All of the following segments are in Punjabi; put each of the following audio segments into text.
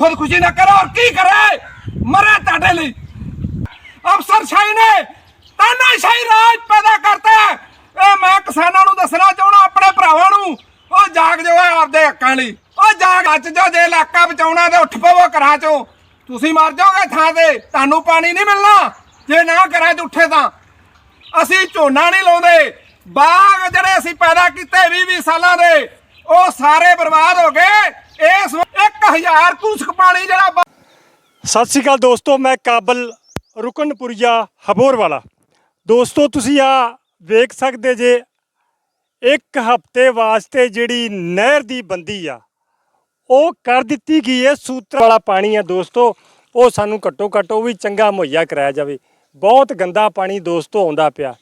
ਖੁਦਕੁਸ਼ੀ ਨਾ ਕਰੋ, ਔਰ ਕੀ ਕਰੇ? ਮਰੇ ਤੁਹਾਡੇ ਲਈ। ਅਫਸਰ ਸ਼ਾਹੀ ਨੇ ਤਾਨਾਸ਼ਾਹੀ ਰਾਜ ਪੈਦਾ ਕਰਤਾ ਇਹ ਮੈਂ ਕਿਸਾਨਾਂ ਨੂੰ ਦੱਸਣਾ ਚਾਹਣਾ ਆਪਣੇ ਭਰਾਵਾਂ ਨੂੰ। ਉਹ ਜਾਗ ਜਾਓ ਆਪਦੇ ਹੱਕਾਂ ਲਈ। ਉਹ ਜਾਗ ਅੱਜ ਜੋ ਜੇ ਇਲਾਕਾ ਬਚਾਉਣਾ ਤੇ ਉੱਠ ਪਵੋ ਘਰਾਂ ਚੋਂ। ਤੁਸੀਂ ਮਰ ਜਾਓਗੇ ਥਾਂ ਤੇ, ਤੁਹਾਨੂੰ ਪਾਣੀ ਨਹੀਂ ਮਿਲਣਾ। ਜੇ ਨਾ ਘਰਾਂ 'ਚ ਉੱਠੇ ਤਾਂ। ਅਸੀਂ ਝੋਨਾ ਨਹੀਂ ਲਾਉਂਦੇ। ਬਾਗ ਜਿਹੜੇ ਅਸੀਂ ਪੈਦਾ ਕੀਤੇ 20 20 ਸਾਲਾਂ ਦੇ, ਉਹ ਸਾਰੇ ਬਰਬਾਦ ਹੋ ਗਏ। ਇਸ 1000 ਕੂਸਕ ਪਾਣੀ ਜਿਹੜਾ ਸਤਿ ਸ਼੍ਰੀ ਅਕਾਲ ਦੋਸਤੋ, ਮੈਂ ਕਾਬਲ ਰੁਕਨਪੁਰੀਆ ਹਬੋਰ ਵਾਲਾ। ਦੋਸਤੋ, ਤੁਸੀਂ ਆ ਵੇਖ ਸਕਦੇ ਜੇ, ਇੱਕ ਹਫ਼ਤੇ ਵਾਸਤੇ ਜਿਹੜੀ ਨਹਿਰ ਦੀ ਬੰਦੀ ਆ, ਉਹ ਕਰ ਦਿੱਤੀ ਗਈ ਹੈ ਸੂਤਰ ਵਾਲਾ ਪਾਣੀ ਆ ਦੋਸਤੋ। ਉਹ ਸਾਨੂੰ ਘੱਟੋ ਘੱਟ ਉਹ ਵੀ ਚੰਗਾ ਮੁਹੱਈਆ ਕਰਾਇਆ ਜਾਵੇ। ਬਹੁਤ ਗੰਦਾ ਪਾਣੀ ਦੋਸਤੋ ਆਉਂਦਾ ਪਿਆ।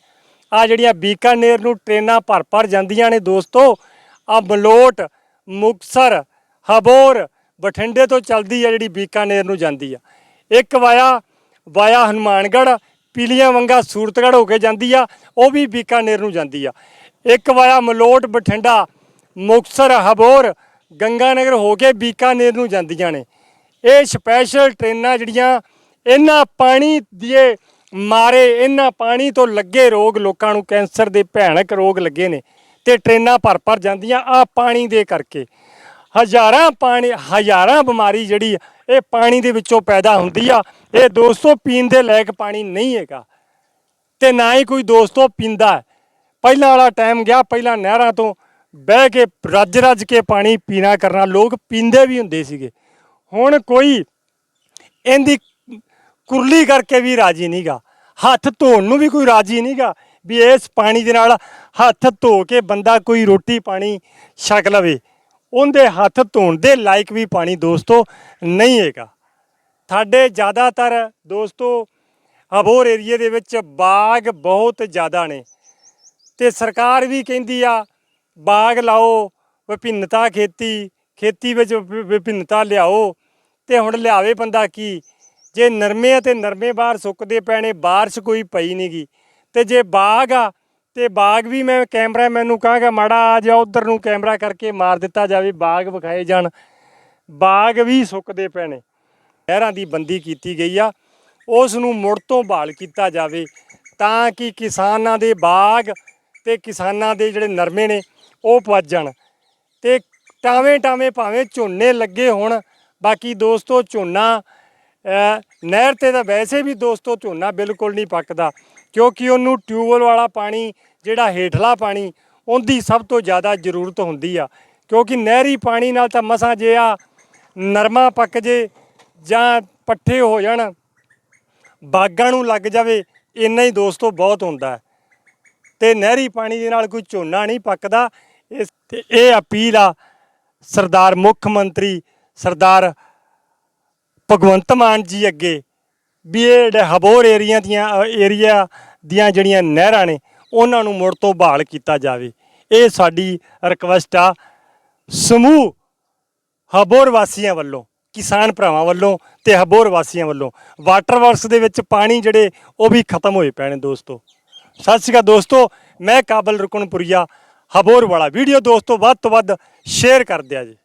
ਆ ਜਿਹੜੀਆਂ ਬੀਕਾਨੇਰ ਨੂੰ ਟ੍ਰੇਨਾਂ ਭਰ ਭਰ ਜਾਂਦੀਆਂ ਨੇ ਦੋਸਤੋ ਆ ਬਲੋਟ ਮੁਕਸਰ ਹਬੋਰ ਬਠਿੰਡੇ ਤੋਂ ਚੱਲਦੀ ਆ ਜਿਹੜੀ ਬੀਕਾਨੇਰ ਨੂੰ ਜਾਂਦੀ ਆ। ਇੱਕ via via Hanumangarh, Pilibanga Suratgarh ਹੋ ਕੇ ਜਾਂਦੀ ਆ, ਉਹ ਵੀ ਬੀਕਾਨੇਰ ਨੂੰ ਜਾਂਦੀ ਆ। ਇੱਕ ਵਾਇਆ ਮਲੋਟ, ਬਠਿੰਡਾ ਮੁਕਸਰ ਹਬੋਰ, ਗੰਗਾਨਗਰ ਹੋ ਕੇ ਬੀਕਾਨੇਰ ਨੂੰ ਜਾਂਦੀਆਂ ਨੇ। ਇਹ ਸਪੈਸ਼ਲ ਟ੍ਰੇਨਾਂ ਜਿਹੜੀਆਂ, ਇਹਨਾਂ ਪਾਣੀ ਦੇ ਮਾਰੇ, ਇਹਨਾਂ ਪਾਣੀ ਤੋਂ ਲੱਗੇ ਰੋਗ ਲੋਕਾਂ ਨੂੰ ਕੈਂਸਰ ਦੇ ਭਿਆਨਕ ਰੋਗ ਲੱਗੇ ਨੇ ਤੇ ਟ੍ਰੇਨਾਂ ਭਰ ਭਰ ਜਾਂਦੀਆਂ ਆ ਪਾਣੀ ਦੇ ਕਰਕੇ। ਹਜ਼ਾਰਾਂ ਪਾਣੀ, ਹਜ਼ਾਰਾਂ ਬਿਮਾਰੀ ਜਿਹੜੀ ਇਹ ਪਾਣੀ ਦੇ ਵਿੱਚੋਂ ਪੈਦਾ ਹੁੰਦੀ ਆ। ਇਹ ਦੋਸਤੋ ਪੀਣ ਦੇ ਲਾਇਕ ਪਾਣੀ ਨਹੀਂ ਹੈਗਾ। ਤੇ ਨਾ ਹੀ ਕੋਈ ਦੋਸਤੋ ਪੀਂਦਾ ਪਹਿਲਾਂ ਵਾਲਾ ਟਾਈਮ ਗਿਆ, ਪਹਿਲਾਂ ਨਹਿਰਾਂ ਤੋਂ ਬਹਿ ਕੇ ਰੱਜ ਰੱਜ ਕੇ ਪਾਣੀ ਪੀਣਾ ਕਰਨਾ। ਲੋਕ ਪੀਂਦੇ ਵੀ ਹੁੰਦੇ ਸੀਗੇ। ਹੁਣ ਕੋਈ ਇਹਦੀ ਕੁਰਲੀ ਕਰਕੇ ਵੀ ਰਾਜੀ ਨਹੀਂਗਾ। ਹੱਥ ਧੋਣ ਨੂੰ ਵੀ ਕੋਈ ਰਾਜੀ ਨਹੀਂਗਾ। ਵੀ ਇਸ ਪਾਣੀ ਦੇ ਨਾਲ ਹੱਥ ਧੋ ਕੇ ਬੰਦਾ ਕੋਈ ਰੋਟੀ ਪਾਣੀ ਛਕ ਲਵੇ। ਉਹਦੇ ਹੱਥ ਧੋਣ ਦੇ ਲਾਇਕ ਵੀ ਪਾਣੀ ਦੋਸਤੋ ਨਹੀਂ ਹੈਗਾ। ਸਾਡੇ ਜ਼ਿਆਦਾਤਰ ਦੋਸਤੋ ਅਬੋਰ ਏਰੀਏ ਦੇ ਵਿੱਚ ਬਾਗ ਬਹੁਤ ਜ਼ਿਆਦਾ ਨੇ ਤੇ ਸਰਕਾਰ ਵੀ ਕਹਿੰਦੀ ਆ, ਬਾਗ ਲਾਓ, ਵਿਭਿੰਨਤਾ ਖੇਤੀ ਖੇਤੀ ਵਿੱਚ ਵਿ- ਵਿਭਿੰਨਤਾ ਲਿਆਓ ਤੇ ਹੁਣ ਲਿਆਵੇ ਬੰਦਾ ਕੀ? ਜੇ ਨਰਮੇ ਅਤੇ ਨਰਮੇ ਬਾਹਰ ਸੁੱਕਦੇ ਪੈਣੇ, ਬਾਰਿਸ਼ ਕੋਈ ਪਈ ਨਹੀਂਗੀ ਤੇ ਜੇ ਬਾਗ ਆ ਤੇ ਬਾਗ ਵੀ ਮੈਂ ਕੈਮਰਾ ਮੈਨੂੰ ਕਹਾਂਗਾ, ਮਾੜਾ ਆ ਜਾ ਉਧਰ ਨੂੰ ਕੈਮਰਾ ਕਰਕੇ ਮਾਰ ਦਿੱਤਾ ਜਾਵੇ, ਬਾਗ ਵਿਖਾਏ ਜਾਣ। ਬਾਗ ਵੀ ਸੁੱਕਦੇ ਪੈਣੇ ਨਹਿਰਾਂ ਦੀ ਬੰਦੀ ਕੀਤੀ ਗਈ ਆ। ਉਸ ਨੂੰ ਮੁੜ ਤੋਂ ਬਹਾਲ ਕੀਤਾ ਜਾਵੇ ਤਾਂ ਕਿ ਕਿਸਾਨਾਂ ਦੇ ਬਾਗ ਤੇ ਕਿਸਾਨਾਂ ਦੇ ਜਿਹੜੇ ਨਰਮੇ ਨੇ, ਉਹ ਪੱਜ ਜਾਣ। ਤੇ ਟਾਵੇਂ ਟਾਵੇਂ ਭਾਵੇਂ ਝੋਨੇ ਲੱਗੇ ਹੋਣ। ਬਾਕੀ ਦੋਸਤੋ, ਝੋਨਾ ਨਹਿਰ ਤੇ ਤਾਂ ਵੈਸੇ ਵੀ ਦੋਸਤੋ, ਝੋਨਾ ਬਿਲਕੁਲ ਨਹੀਂ ਪੱਕਦਾ। ਕਿਉਂਕਿ ਉਹਨੂੰ ਟਿਊਬਵੈਲ ਵਾਲਾ ਪਾਣੀ, ਜਿਹੜਾ ਹੇਠਲਾ ਪਾਣੀ, ਉਹਦੀ ਸਭ ਤੋਂ ਜ਼ਿਆਦਾ ਜ਼ਰੂਰਤ ਹੁੰਦੀ ਆ। ਕਿਉਂਕਿ ਨਹਿਰੀ ਪਾਣੀ ਨਾਲ ਤਾਂ ਮਸਾਂ ਜੇ ਆ ਨਰਮਾ ਪੱਕ ਜੇ ਜਾਂ ਪੱਠੇ ਹੋ ਜਾਣ, ਬਾਗਾਂ ਨੂੰ ਲੱਗ ਜਾਵੇ, ਇੰਨਾ ਹੀ ਦੋਸਤੋ ਬਹੁਤ ਹੁੰਦਾ। ਹੈ ਤੇ ਨਹਿਰੀ ਪਾਣੀ ਦੇ ਨਾਲ ਕੋਈ ਝੋਨਾ ਨਹੀਂ ਪੱਕਦਾ। ਇਸ ਤੇ ਇਹ ਅਪੀਲ ਆ ਸਰਦਾਰ ਮੁੱਖ ਮੰਤਰੀ ਸਰਦਾਰ ਭਗਵੰਤ ਮਾਨ ਜੀ ਅੱਗੇ। ਵੀ ਇਹ ਜਿਹੜੇ ਹਬੋਰ ਏਰੀਆ ਦੀਆਂ ਏਰੀਆ ਦੀਆਂ ਜਿਹੜੀਆਂ ਨਹਿਰਾਂ ਨੇ, ਉਹਨਾਂ ਨੂੰ ਮੁੜ ਤੋਂ ਬਹਾਲ ਕੀਤਾ ਜਾਵੇ। ਇਹ ਸਾਡੀ ਰਿਕਵੈਸਟ ਆ ਸਮੂਹ ਹਬੋਰ ਵਾਸੀਆਂ ਵੱਲੋਂ, ਕਿਸਾਨ ਭਰਾਵਾਂ ਵੱਲੋਂ ਤੇ ਹਬੋਰ ਵਾਸੀਆਂ ਵੱਲੋਂ। ਵਾਟਰ ਵਰਕਸ ਦੇ ਵਿੱਚ ਪਾਣੀ ਜਿਹੜੇ, ਉਹ ਵੀ ਖਤਮ ਹੋਏ ਪਏ ਨੇ ਦੋਸਤੋ। ਸਤਿ ਸ਼੍ਰੀ ਅਕਾਲ ਦੋਸਤੋ, ਮੈਂ ਕਾਬਲ ਰੁਕਨਪੁਰੀਆ ਹਬੋਰ ਵਾਲਾ। ਵੀਡੀਓ ਦੋਸਤੋ, ਵੱਧ ਤੋਂ ਵੱਧ ਸ਼ੇਅਰ ਕਰ ਦਿਆ ਜੀ।